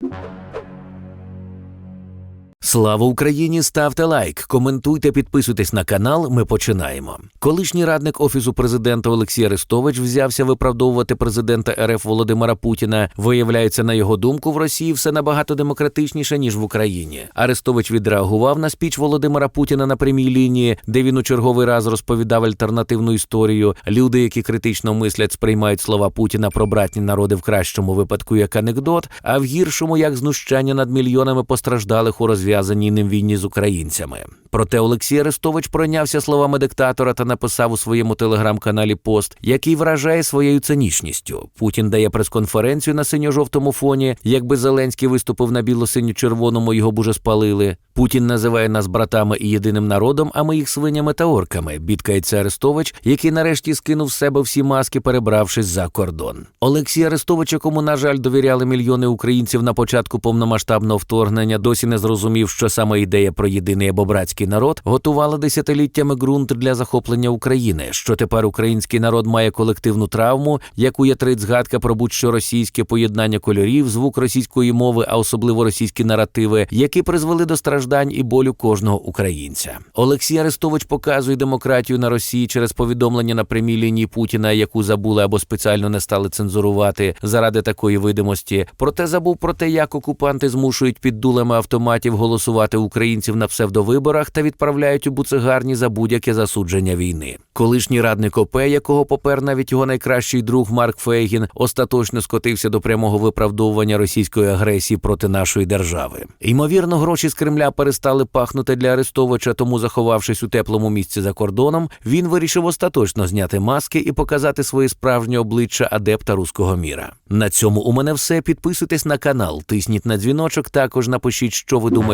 you Слава Україні! Ставте лайк, коментуйте, підписуйтесь на канал. Ми починаємо. Колишній радник офісу президента Олексій Арестович взявся виправдовувати президента РФ Володимира Путіна. Виявляється, на його думку, в Росії все набагато демократичніше ніж в Україні. Арестович відреагував на спіч Володимира Путіна на прямій лінії, де він у черговий раз розповідав альтернативну історію. Люди, які критично мислять, сприймають слова Путіна про братні народи в кращому випадку як анекдот, а в гіршому як знущання над мільйонами постраждалих у розв'язаній ним війні з українцями. Проте Олексій Арестович пройнявся словами диктатора та написав у своєму телеграм-каналі пост, який вражає своєю цинічністю. Путін дає прес-конференцію на синьо-жовтому фоні. Якби Зеленський виступив на біло-синьо-червоному, його б уже спалили. Путін називає нас братами і єдиним народом, а ми їх свинями та орками. Бідкається Арестович, який нарешті скинув з себе всі маски, перебравшись за кордон. Олексій Арестович, якому, на жаль, довіряли мільйони українців на початку повномасштабного вторгнення, досі не зрозумів, що саме ідея про єдиний або братський народ готувала десятиліттями ґрунт для захоплення України. Що тепер український народ має колективну травму, яку ятрить згадка про будь-що російське поєднання кольорів, звук російської мови, а особливо російські наративи, які призвели до страждань і болю кожного українця. Олексій Арестович показує демократію на Росії через повідомлення на прямій лінії Путіна, яку забули або спеціально не стали цензурувати заради такої видимості. Проте забув про те, як окупанти змушують під дулами автоматів голосувати українців на псевдовиборах та відправляють у буцегарні за будь-яке засудження війни. Колишній радник ОП, якого попер навіть його найкращий друг Марк Фейгін, остаточно скотився до прямого виправдовування російської агресії проти нашої держави. Ймовірно, гроші з Кремля перестали пахнути для Арестовича, тому, заховавшись у теплому місці за кордоном, він вирішив остаточно зняти маски і показати своє справжнє обличчя адепта руського міра. На цьому у мене все. Підписуйтесь на канал, тисніть на дзвіночок. Також напишіть, що ви думаєте